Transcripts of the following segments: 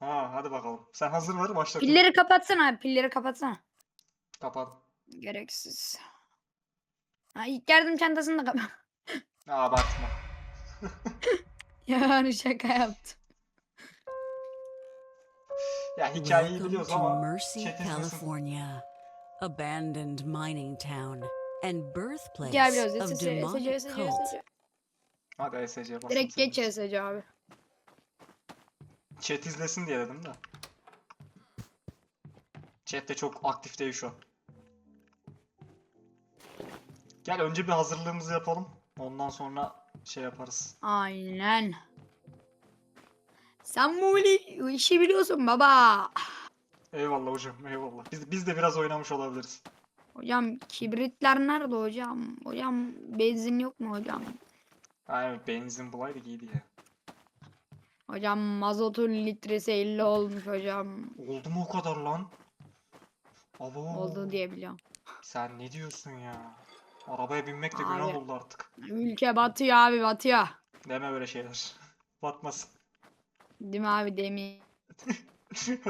Ha hadi bakalım. Sen hazır ver başla. Pilleri kapatsana abi pilleri kapatsana. Kapat. Gereksiz. Ha, ilk yardım çantasını da kapat. Abartma. yani şaka yaptım. Ya hikayeyi Welcome biliyoruz to ama Mercy. California, abandoned mining town and birthplace of SC, demonic SC, SC, cult. SC. Hadi ESC'ye basın. Direkt geç SC abi. Chat izlesin diye dedim de. Chat de çok aktif değil şu an. Gel önce bir hazırlığımızı yapalım. Ondan sonra şey yaparız. Aynen. Sen bu ili- işi biliyorsun baba. Eyvallah hocam, eyvallah. Biz, biz de biraz oynamış olabiliriz. Hocam kibritler nerede hocam? Hocam benzin yok mu hocam? Evet, benzin bulaydık iyiydi ya. Hocam mazotun litresi 50 olmuş hocam. Oldu mu o kadar lan? Abo. Oldu diye biliyorum. Sen ne diyorsun ya? Arabaya binmek de günah Abi. oldu artık. Ülke batıyor abi batıyor. Deme böyle şeyler. Batmasın. Değil mi abi demin?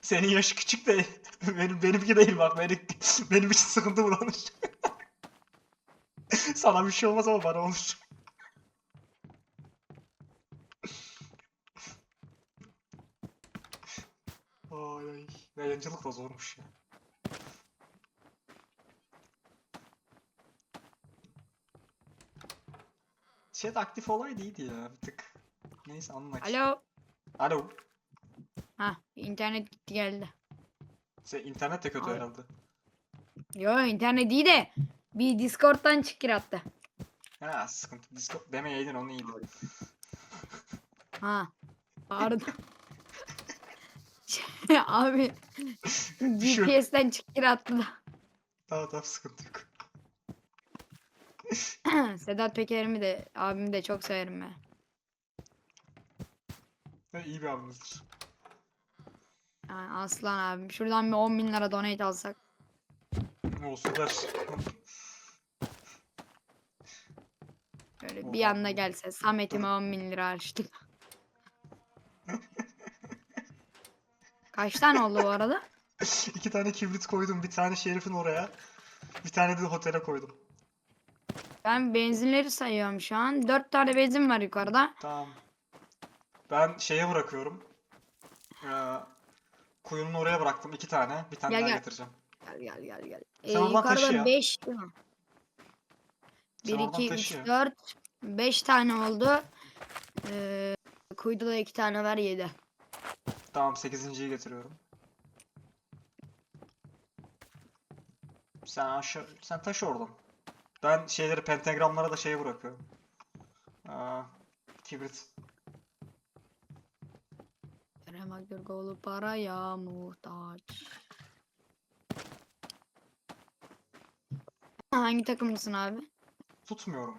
Senin yaşı küçük de benim benimki değil bak benim benim için sıkıntı bulanır. Sana bir şey olmaz ama bana olur. Ay ay. Yayıncılık da zormuş ya. Chat aktif olaydı iyiydi ya bir tık. Neyse anla. Alo. Alo. Ha internet gitti geldi. Sen internet de kötü Abi. herhalde. Yo internet iyi de bir Discord'dan çıkır attı. Ha sıkıntı. Discord demeyeydin onu iyiydi. Ha. Pardon. abi yok. GPS'ten çıkır attı da. Tamam tamam sıkıntı yok. Sedat Peker'imi de abimi de çok severim ben. Ha, iyi bir abimizdir. Yani aslan abim. Şuradan bir 10 bin lira donate alsak. Olsun der. Böyle bir anda gelse Samet'ime 10 bin lira harçlık. Kaç tane oldu bu arada? İki tane kibrit koydum. Bir tane şerifin oraya. Bir tane de otele koydum. Ben benzinleri sayıyorum şu an. 4 tane benzin var yukarıda. Tamam. Ben şeye bırakıyorum. Ee, kuyunun oraya bıraktım iki tane. Bir tane Gel, daha gel. getireceğim. Gel gel gel gel. Sen Ee, oradan taşı yukarıda ya. 5 değil mi? Sen 1, oradan 2, 3, taşı ya. 4, 5 tane oldu. Ee, kuyuda da 2 tane var 7. Tamam sekizinciyi getiriyorum. Sen aşağı, sen taşı oradan. Ben şeyleri pentagramlara da şeye bırakıyorum. Aa, kibrit. Kerem Aktürkoğlu paraya muhtaç. Hangi takımlısın abi? Tutmuyorum.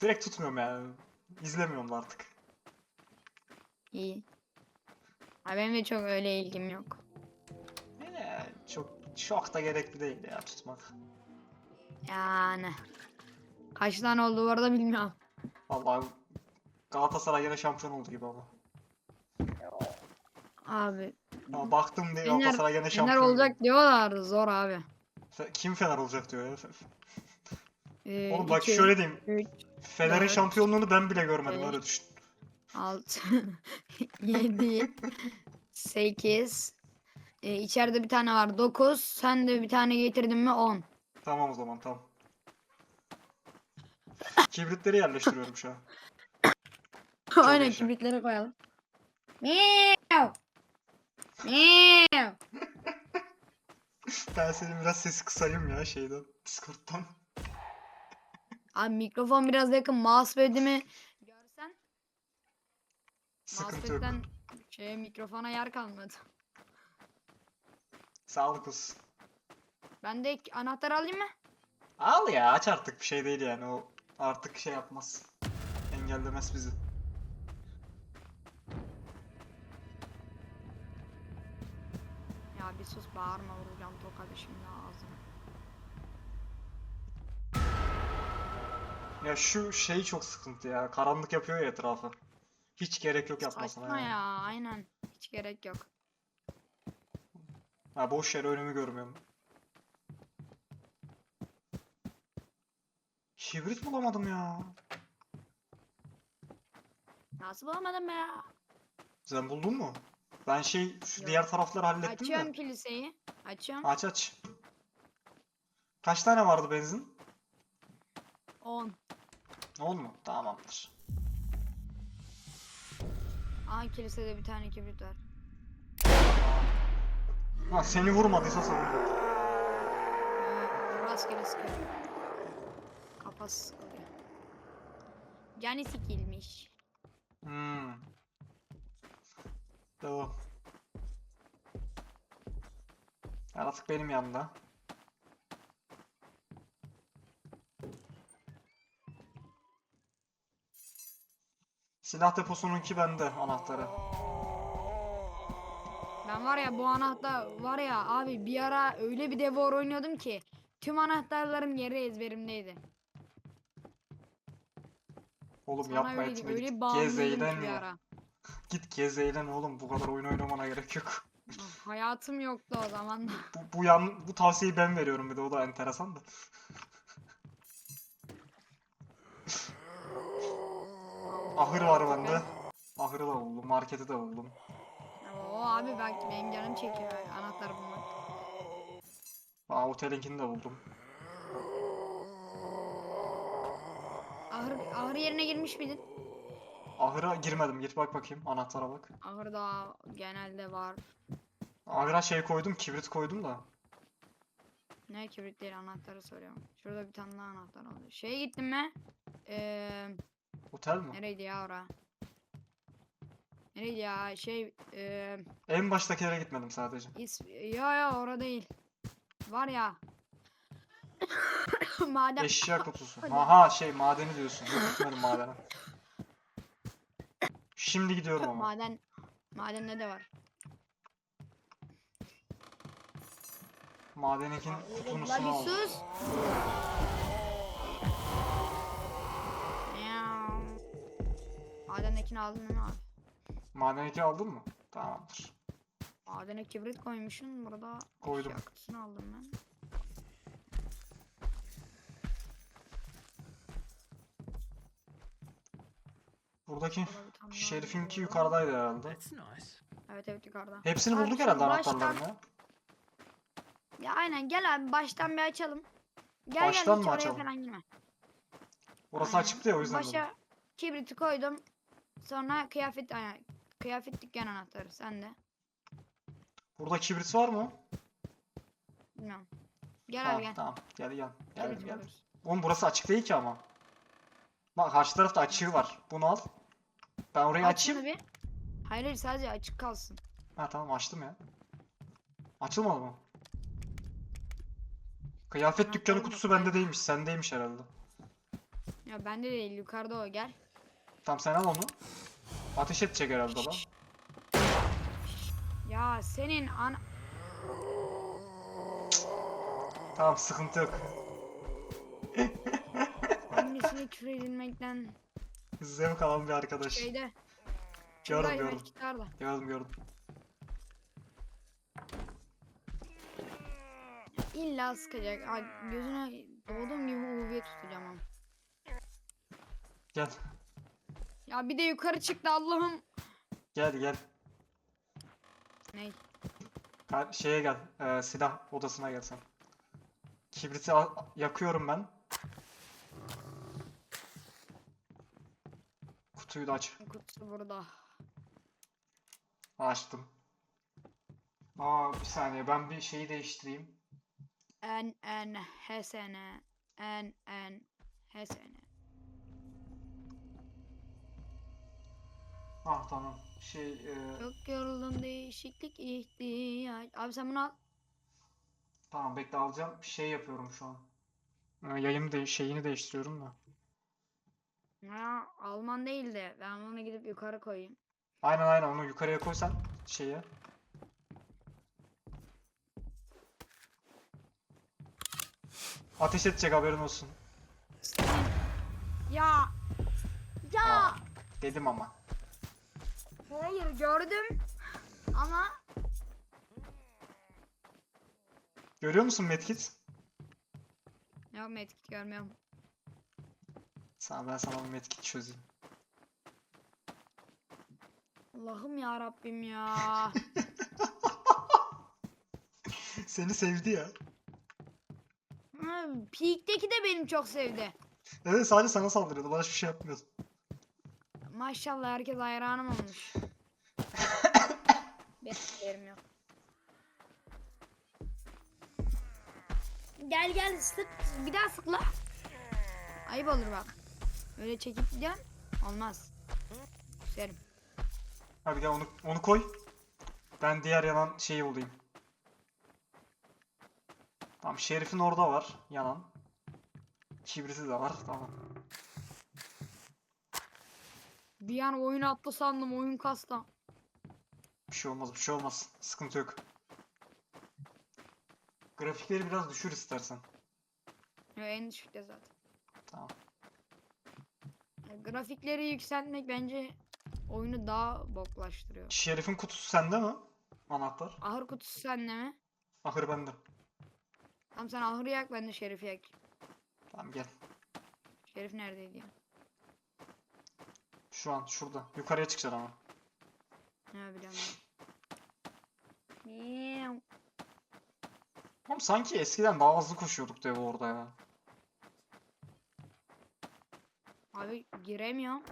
Direkt tutmuyorum yani. İzlemiyorum artık. İyi. Abi benim de çok öyle ilgim yok. Ee, çok çok da gerekli değil ya tutmak. Yani. Kaç tane oldu bu arada bilmiyorum. Vallahi Galatasaray yine şampiyon oldu gibi ama. Abi. Ama baktım diye Fener, Galatasaray yine Fener şampiyon. olacak diyorlardı zor abi. Kim Fener olacak diyor ya. Ee, Oğlum bak iki, şöyle diyeyim. Fener'in şampiyonluğunu ben bile görmedim beş, öyle düşün. 6 7 8 ee, içeride bir tane var 9 sen de bir tane getirdin mi 10 Tamam o zaman tamam. Kibritleri yerleştiriyorum şu an. aynen yaşa. kibritlere koyalım Miau. Miau. Ben senin biraz sesi kısayım ya şeyden. Discord'dan. Abi mikrofon biraz yakın mousepad'imi Sıkıntı yok. mousepad'den şeye mikrofona yer kalmadı Sağlık olsun. ben de anahtar alayım mı? Al ya aç artık bir şey değil yani o artık şey yapmaz. Engellemez bizi. Ya bir sus bağırma vuracağım tokadı şimdi ağzına Ya şu şey çok sıkıntı ya. Karanlık yapıyor ya etrafı. Hiç gerek yok yapmasına. Saçma yani. ya aynen. Hiç gerek yok. Ha boş yere önümü görmüyorum. Kibrit bulamadım ya. Nasıl bulamadım ya? Sen buldun mu? Ben şey şu Yok. diğer tarafları hallettim Açıyorum de. kiliseyi. Açıyorum. Aç aç. Kaç tane vardı benzin? 10. 10 mu? Tamamdır. Aa kilisede bir tane kibrit var. Ha seni vurmadıysa yok. Ee, rastgele sıkıyor. Kafası sıkılıyor. Canı sikilmiş. Hmm. Devam. Yaratık benim yanımda. Silah deposununki bende anahtarı. Ben var ya bu anahtar var ya abi bir ara öyle bir devor oynuyordum ki tüm anahtarların yeri ezberimdeydi. Oğlum Sana yapma öyle, etme öyle git gez eğlen ya. Git gez eğlen oğlum bu kadar oyun oynamana gerek yok. Hayatım yoktu o zaman. Bu, bu yan bu tavsiyeyi ben veriyorum bir de o da enteresan da. Ahır var bende. Ahırı da buldum, marketi de buldum. Oo abi belki benim canım çekiyor anahtar bulmak. Aa otelinkini de buldum. Ahır, ahır yerine girmiş miydin? Ahıra girmedim. Git bak bakayım. Anahtara bak. Ahırda genelde var. Ahıra şey koydum, kibrit koydum da. Ne kibrit değil anahtarı soruyorum. Şurada bir tane daha anahtar oldu. Şeye gittin mi? Eee Otel mi? nereydi ya ora? Nereydi ya şey eee En baştaki yere gitmedim sadece. is ya ya ora değil. Var ya. Madem Eşya kutusu. Aha şey madeni diyorsun. Yok gitmedim madene. Şimdi gidiyorum ama. maden madende de var. Madeninkin La kutusunu bir aldım. sus. Madendekini aldın değil mi abi? Madeninki aldın mı? Tamamdır. Madene kibrit koymuşsun burada. Koydum. eşya kutusunu aldım ben. Buradaki şerifinki yukarıdaydı herhalde. Evet evet yukarıda. Hepsini bulduk herhalde baştan- anahtarlarını ya. Aynen gel abi baştan bir açalım. Gel Baştan gel hiç mı oraya açalım? falan girme. Orası Aynen. açıktı ya o yüzden dedim. Başa kibriti koydum. Sonra kıyafet aynen, kıyafet dükkan anahtarı sende. Burada kibrit var mı? Bilmiyorum. Gel Tamam abi gel. tamam. Gel gel. Gel gel. buluruz. Oğlum burası açık değil ki ama. Bak karşı tarafta açığı var. Bunu al. Ben orayı Aç açayım. bir. Hayır hayır sadece açık kalsın. Ha tamam açtım ya. Açılmadı mı? Kıyafet dükkanı kutusu bende değilmiş. Sendeymiş herhalde. Ya bende değil yukarıda o gel. Tamam sen al onu. Ateş edecek herhalde lan. Ya senin an Tamam sıkıntı yok. annesine küfür edilmekten Zevk alan bir arkadaş. şeyde. Gördüm gördüm. Gördüm gördüm. İlla sıkacak. Ay, gözüne doğduğum gibi UV tutacağım ama. Gel. Ya bir de yukarı çıktı Allah'ım. Gel gel. Ney? Ka- şeye gel. Ee, silah odasına gel sen. Kibriti al- yakıyorum ben. Kutuyu da aç. Kutusu burada. Açtım. Aa bir saniye ben bir şeyi değiştireyim. En en hesene. En en hesene. Ah tamam. Şey e, Çok yoruldum değişiklik ihtiyaç. Abi sen bunu al. tamam bekle alacağım. Şey yapıyorum şu an. Ee, yayını de şeyini değiştiriyorum da. Ya Alman değil de ben bunu gidip yukarı koyayım. Aynen aynen onu yukarıya koysan şeye. Ateş edecek haberin olsun. Ya. Ya. Dedim ama. Hayır gördüm. Ama Görüyor musun medkit? yok medkit görmüyorum. Sana ben sana bir medkit çözeyim. Allah'ım ya Rabbim ya. Seni sevdi ya. Peak'teki de benim çok sevdi. Evet sadece sana saldırıyordu. Bana hiçbir şey yapmıyordu. Maşallah herkes hayranım olmuş. Benim yok. Gel gel sık. Bir daha sıkla. Ayıp olur bak. Öyle çekip gidiyorsun. Olmaz. Küserim. Hadi gel onu, onu koy. Ben diğer yanan şeyi bulayım. Tamam şerifin orada var. Yanan. Kibriti de var. Tamam. Bir an oyun attı sandım. Oyun kasta. Bir şey olmaz bir şey olmaz. Sıkıntı yok. Grafikleri biraz düşür istersen. Ya en düşükte zaten. Tamam. Ya, grafikleri yükseltmek bence oyunu daha boklaştırıyor. Şerifin kutusu sende mi? Anahtar. Ahır kutusu sende mi? Ahır bende. Tamam sen ahırı yak ben de şerifi yak. Tamam gel. Şerif neredeydi ya? Şu an şurada. Yukarıya çıkacaksın ama. Ne biliyorum. Oğlum sanki eskiden daha hızlı koşuyorduk dev orada ya. Abi giremiyorum.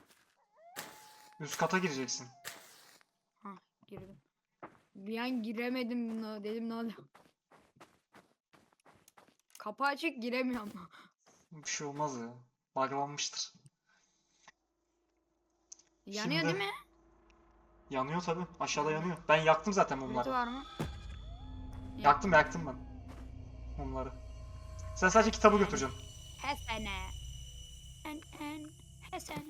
Üst kata gireceksin. Girdim. Bir an giremedim dedim ne oluyor? Kapı açık giremiyorum. Bir şey olmaz ya. Buglanmıştır. Yanıyor Şimdi- değil mi? Yanıyor tabi. Aşağıda yanıyor. Ben yaktım zaten mumları. var mı? Yaktım yaktım ben. Mumları. Sen sadece kitabı götüreceksin. Hesene. En en hesene.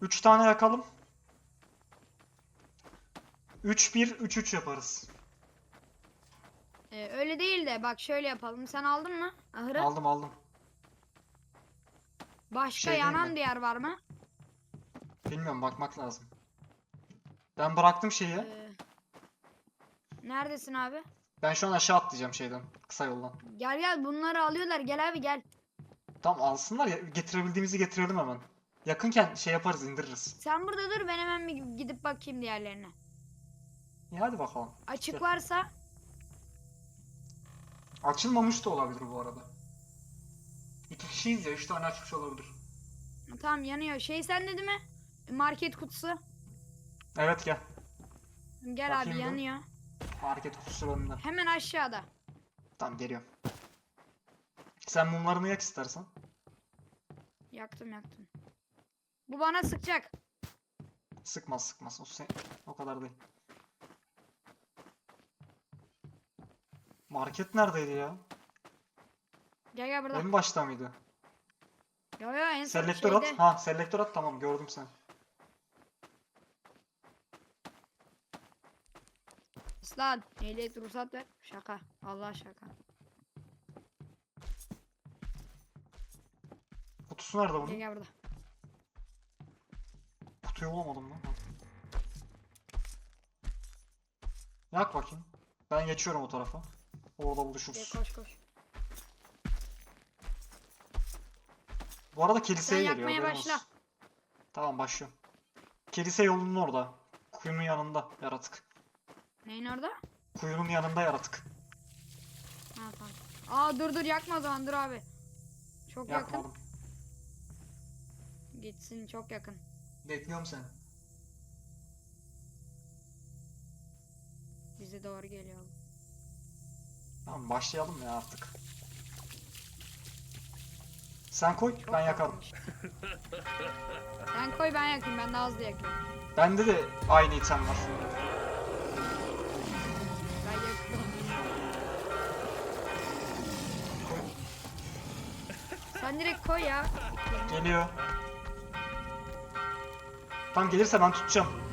Üç tane yakalım. 3-1-3-3 yaparız. Ee, öyle değil de bak şöyle yapalım. Sen aldın mı? Ahırı. Aldım aldım. Başka Şey değil yanan mi? diğer var mı? Bilmiyorum bakmak lazım. Ben bıraktım şeyi. Ee, neredesin abi? Ben şu an aşağı atlayacağım şeyden. Kısa yoldan. Gel gel bunları alıyorlar. Gel abi gel. Tamam alsınlar ya. Getirebildiğimizi getirelim hemen. Yakınken şey yaparız indiririz. Sen burada dur ben hemen bir gidip bakayım diğerlerine. İyi hadi bakalım. Açık Gel. varsa Açılmamış da olabilir bu arada. İki kişiyiz ya. Üç tane açmış olabilir. tamam yanıyor. Şey sen dedi mi? Market kutusu. Evet gel. Gel abi Bakayım bir. yanıyor. Market kutusu bende. Hemen aşağıda. Tamam geliyorum. Sen mumlarını yak istersen. Yaktım yaktım. Bu bana sıkacak. Sıkmaz sıkmaz. O, se- o kadar değil. Market neredeydi ya? Gel gel burada. En başta mıydı? Yo yo en son Selektör şeyde. at. Ha selektör at tamam gördüm sen. Aslan ehliyet ruhsat ver. Şaka. Allah şaka. Kutusu nerede Gel bunun? gel burada. Kutuyu bulamadım lan. Yak bakayım. Ben geçiyorum o tarafa. Orada Gel buluşuruz. koş koş. Bu arada kiliseye Sen geliyor. yakmaya başla. olsun. Tamam başlıyorum. Kilise yolunun orada. Kuyunun yanında yaratık. Neyin orada? Kuyunun yanında yaratık. Ha tamam. Aa dur dur yakma o zaman dur abi. Çok yakın. Yakmadım. Gitsin çok yakın. Bekliyorum seni. Bize doğru geliyor. Tamam başlayalım ya artık. Sen koy ben yakarım. Sen koy ben yakayım ben daha hızlı yakıyorum. Bende de aynı item var. Ben yakıyorum. Sen direkt koy ya. Geliyor. Tam gelirse ben tutacağım.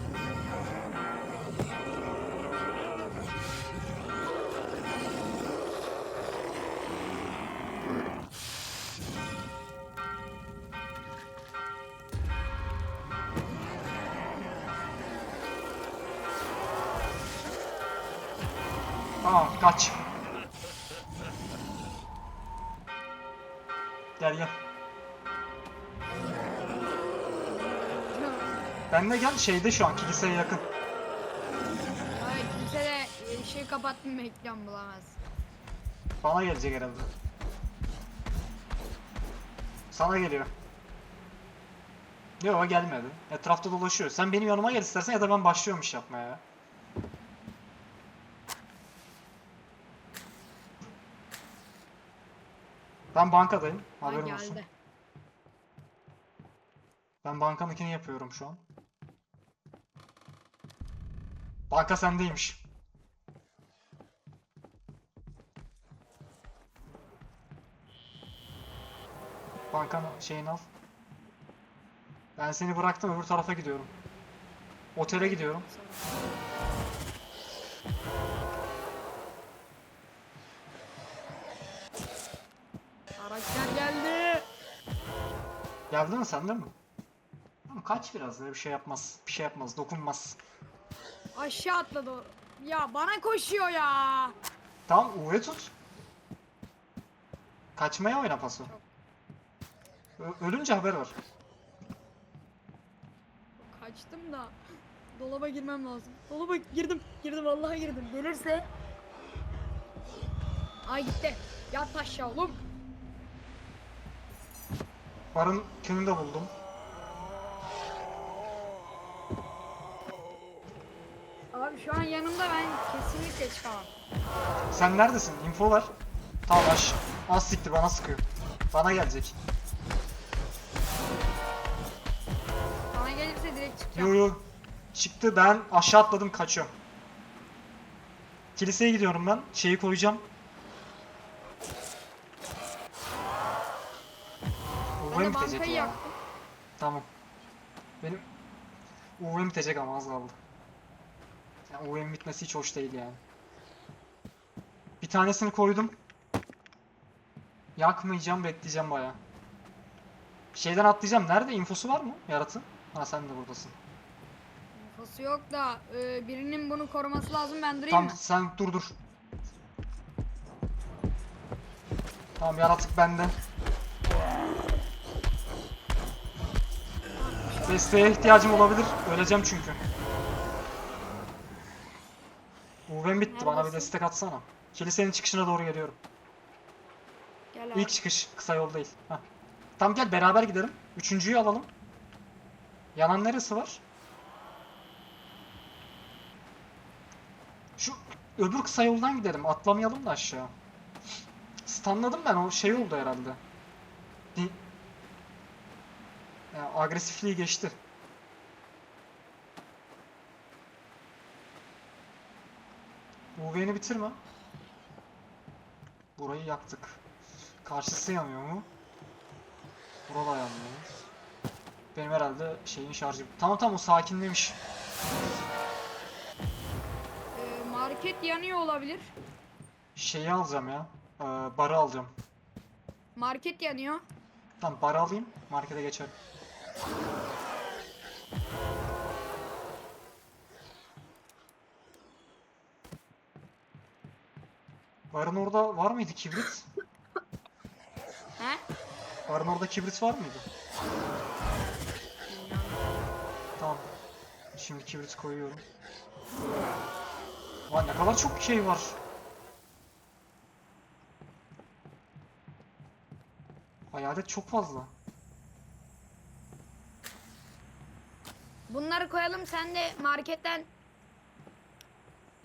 Kaç. Gel gel. Ben de gel şeyde şu an kiliseye yakın. Ay kimse de ışığı kapattım reklam bulamaz. Bana gelecek herhalde. Sana geliyor. Yok gelmedi. Etrafta dolaşıyor. Sen benim yanıma gel istersen ya da ben başlıyorum iş yapmaya ya. Ben bankadayım. Ha Haberin geldi. olsun. Ben bankamınkini yapıyorum şu an. Banka sendeymiş. Bankanın şeyini al. Ben seni bıraktım öbür tarafa gidiyorum. Otele gidiyorum. Geldi mi sende mi? Ama kaç biraz ya bir şey yapmaz. Bir şey yapmaz. Dokunmaz. Aşağı atladı o. Ya bana koşuyor ya. Tamam UV tut. Kaçmaya oyna pası. Ö- ölünce haber ver. Kaçtım da dolaba girmem lazım. Dolaba girdim. Girdim vallahi girdim. Gelirse Ay gitti. Yat aşağı oğlum. Barın kününü de buldum. Abi şu an yanımda ben kesinlikle çıkamam. Sen neredesin? Info ver. Tamam aş. Az siktir bana sıkıyor. Bana gelecek. Bana gelirse direkt çıkacağım. Yo yo. Çıktı ben aşağı atladım kaçıyorum. Kiliseye gidiyorum ben. Şeyi koyacağım. Ben UV mi bitecek ya? yaktım. Tamam. Benim UV'm bitecek ama az kaldı. Yani UV'm bitmesi hiç hoş değil yani. Bir tanesini koydum. Yakmayacağım, bekleyeceğim baya. Şeyden atlayacağım. Nerede? infosu var mı yaratın? Ha sen de buradasın. Infosu yok da e, birinin bunu koruması lazım ben durayım Tamam mı? sen dur dur. Tamam yaratık bende. Desteğe ihtiyacım olabilir. Öleceğim çünkü. UV'm bitti. Bana bir destek atsana. Kilisenin çıkışına doğru geliyorum. Gel abi. İlk çıkış. Kısa yol değil. Heh. Tamam gel beraber gidelim. Üçüncüyü alalım. Yanan neresi var? Şu öbür kısa yoldan gidelim. Atlamayalım da aşağı. Stunladım ben o şey oldu herhalde. Di ya, agresifliği geçti. UV'ni bitirme. Burayı yaktık. Karşısı yanıyor mu? Burada yanmıyor. Benim herhalde şeyin şarjı... Tamam tamam o sakinlemiş. E, market yanıyor olabilir. Şeyi alacağım ya. Ee, barı alacağım. Market yanıyor. Tamam barı alayım. Markete geçerim. Barın orada var mıydı kibrit? He? Barın orada kibrit var mıydı? Tamam. Şimdi kibrit koyuyorum. Vay ne kadar çok şey var. Hayalet çok fazla. Bunları koyalım sen de marketten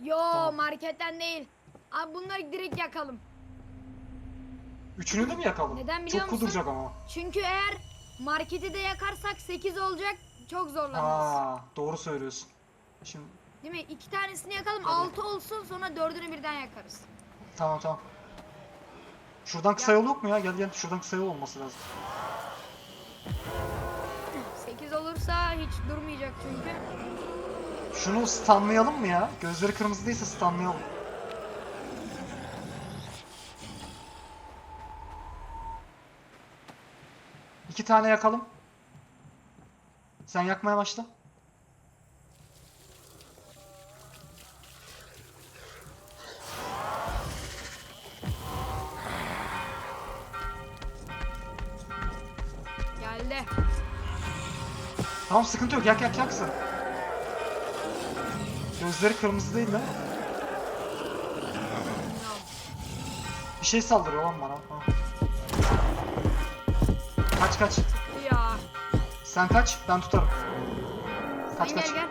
Yo Tamam. marketten değil. Abi bunları direkt yakalım. Üçünü de mi yakalım? Neden biliyor çok musun? kuduracak ama. Çünkü eğer marketi de yakarsak 8 olacak. Çok zorlanırız. Aa, doğru söylüyorsun. Şimdi Değil mi? İki tanesini yakalım Tabii. 6 olsun sonra dördünü birden yakarız. tamam tamam. Şuradan kısa yol yok mu ya? Gel gel. Şuradan kısa yol olması lazım. Adamsa hiç durmayacak çünkü. Şunu stunlayalım mı ya? Gözleri kırmızı değilse stunlayalım. İki tane yakalım. Sen yakmaya başla. Geldi. Tamam sıkıntı yok yak yak yaksın. Gözleri kırmızı değil mi? Bir şey saldırıyor lan bana. Ha. Kaç kaç. Ya. Sen kaç ben tutarım. Kaç Sen kaç. gel gel.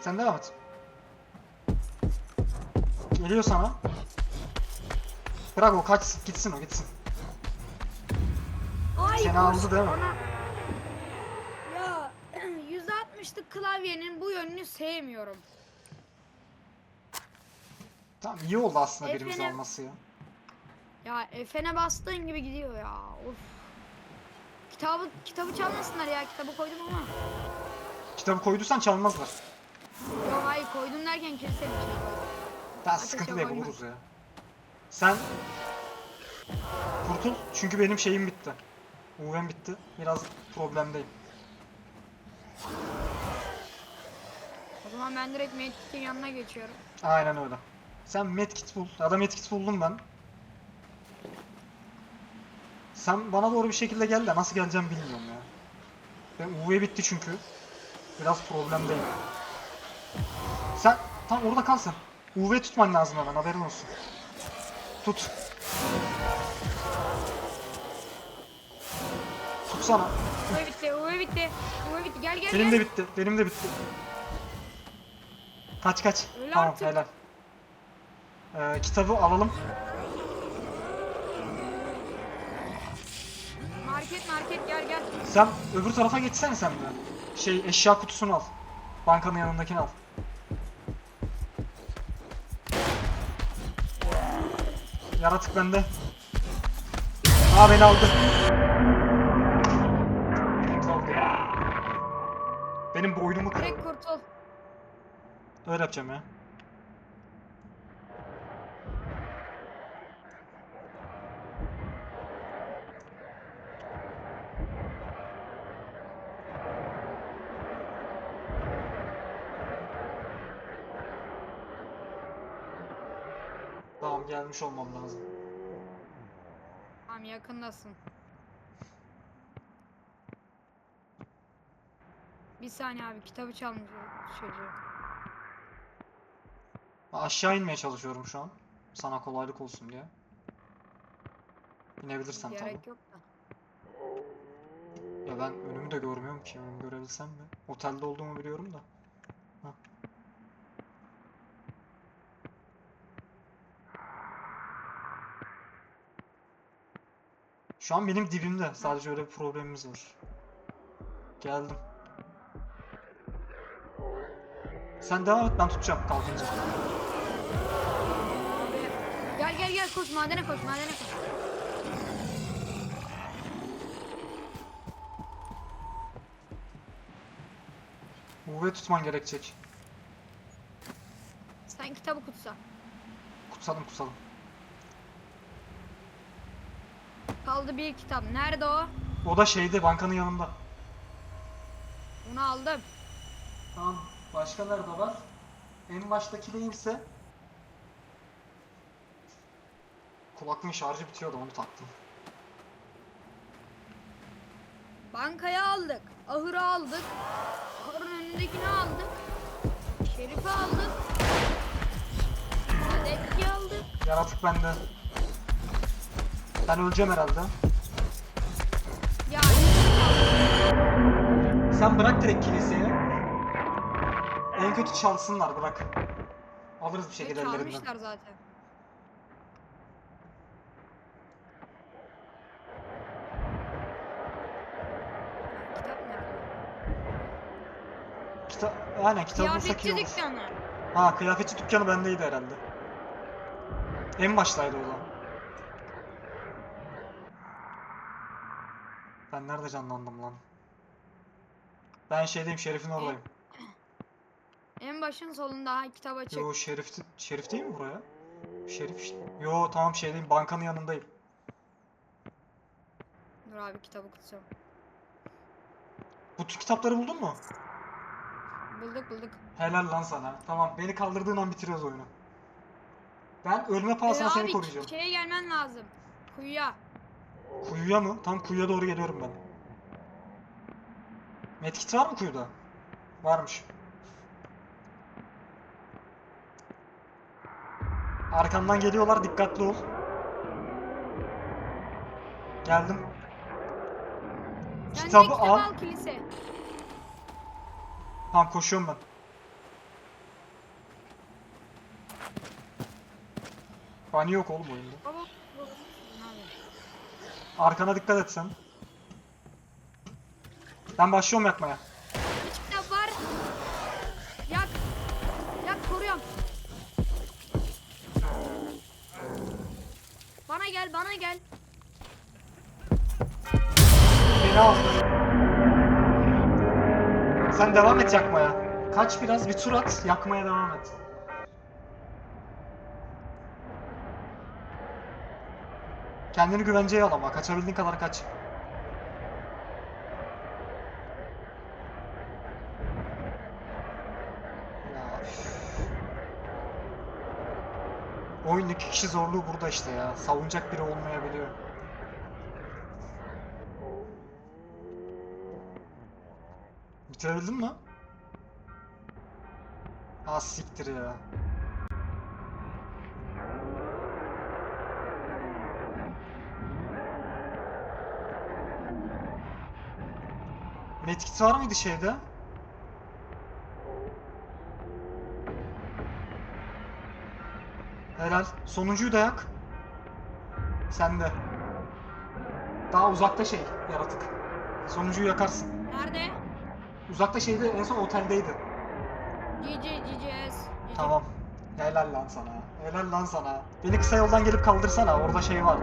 Sen devam et. Geliyor sana. Bırak o kaçsın gitsin o gitsin. Ay, Seni aldı değil mi? ona- Ya %60'lık klavyenin bu yönünü sevmiyorum. Tamam iyi oldu aslında birimiz Efendim? alması ya. Ya Efe'ne bastığın gibi gidiyor ya. Of. Kitabı kitabı çalmasınlar ya. Kitabı koydum ama. Kitabı koyduysan çalmazlar. Yok hayır koydum derken kilisenin içine koydum. Daha Ateşe sıkıntı değil buluruz ya. Sen kurtul çünkü benim şeyim bitti. UV'm bitti. Biraz problemdeyim. O zaman ben direkt Medkit'in yanına geçiyorum. Aynen öyle. Sen medkit bul. Ya da medkit buldum ben. Sen bana doğru bir şekilde gel de nasıl geleceğim bilmiyorum ya. Ben UV bitti çünkü. Biraz problemdeyim. Sen tam orada kal sen. UV tutman lazım hemen haberin olsun. Tut. Tutsana. Uve bitti, uve bitti. Uve bitti. Gel gel Benim gel. de bitti. Benim de bitti. Kaç kaç. Öyle tamam artık. helal. Ee, kitabı alalım. Market market gel gel. Sen öbür tarafa geçsene sen de. Şey eşya kutusunu al. Bankanın yanındakini al. Yaratık bende. Aa beni aldı. Öyle yapacağım ya. Tamam gelmiş olmam lazım. Tamam yakındasın. Bir saniye abi kitabı çalmış çocuğu. Aşağı inmeye çalışıyorum şu an. Sana kolaylık olsun diye. İnebilirsen tabii. Gerek yok da. Ya ben önümü de görmüyorum ki. Önümü görebilsem mi? Otelde olduğumu biliyorum da. Şu an benim dibimde. Sadece öyle bir problemimiz var. Geldim. Sen devam et ben tutacağım kalkınca. Koş madene koş madene koş. UV tutman gerekecek. Sen kitabı kutsa. Kutsadım kutsadım. Kaldı bir kitap. Nerede o? O da şeyde bankanın yanında. Onu aldım. Tamam. Başka nerede var? En baştaki neyse. Kulaklığın şarjı bitiyordu onu taktım. Bankaya aldık. Ahırı aldık. Ahırın önündekini aldık. Şerif'i aldık. Sadetki aldık. Yaratık bende. Ben öleceğim herhalde. Ya Sen bırak direkt kiliseyi. En kötü çalsınlar bırak. Alırız bir şekilde ellerinden. çalmışlar zaten. Kitap nerede? Kita Aynen kitabı bulsak iyi Kıyafetçi olur. dükkanı. Ha kıyafetçi dükkanı bendeydi herhalde. En baştaydı o zaman. Ben nerede canlandım lan? Ben şeydeyim Şerif'in oradayım. En başın solunda ha, kitap açık. Yo Şerif, Şerif değil mi buraya? Şerif işte. Yo tamam şeydeyim bankanın yanındayım. Dur abi kitabı kutsam. Bu tür kitapları buldun mu? Bulduk bulduk. Helal lan sana. Tamam beni kaldırdığın an bitiriyoruz oyunu. Ben ölme Ee, pahasına seni abi koruyacağım. şeye gelmen lazım. Kuyuya. Kuyuya mı? Tam kuyuya doğru geliyorum ben. Medkit var mı kuyuda? Varmış. Arkandan geliyorlar dikkatli ol. Geldim. Sen Kitabı kitap al. al kilise. Tamam koşuyorum ben. Bani yok oğlum oyunda. Baba. Arkana dikkat et sen. Ben başlıyorum yakmaya. Kitap var. Yak. Yak koruyorum. Bana gel bana gel. Beni al. Sen devam et yakmaya. Kaç biraz bir tur at, yakmaya devam et. Kendini güvenceye al ama. Kaçabildiğin kadar kaç. Ya, üf. Oyun iki kişi zorluğu burada işte ya. Savunacak biri olmayabiliyor. Bitirebildin mi? Az siktir ya. Medkit var mıydı şeyde? Helal. Sonuncuyu da yak. Sen de. Daha uzakta şey, yaratık. Sonuncuyu yakarsın. Nerede? Uzakta şeyde en son oteldeydi. GG GGS. Tamam. Helal lan sana. Helal lan sana. Beni kısa yoldan gelip kaldırsana. Orada şey vardı.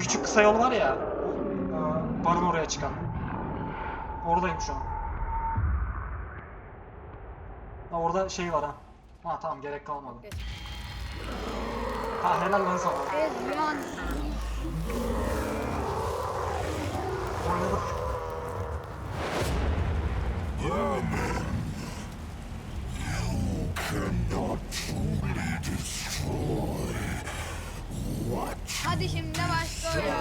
Küçük kısa yol var ya. e, Barın oraya çıkan. Oradayım şu an. Ha, orada şey var ha. Ha tamam gerek kalmadı. Geç. Ha helal lan sana. Evet. Oynadık. Hadi şimdi başka oyun.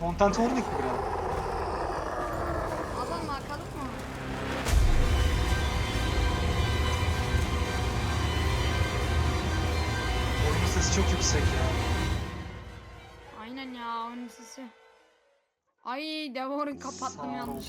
Content Warning mi buraya? Atalım bakalım mı? Oyunun sesi çok yüksek ya. Ay Devor'u kapattım yanlış.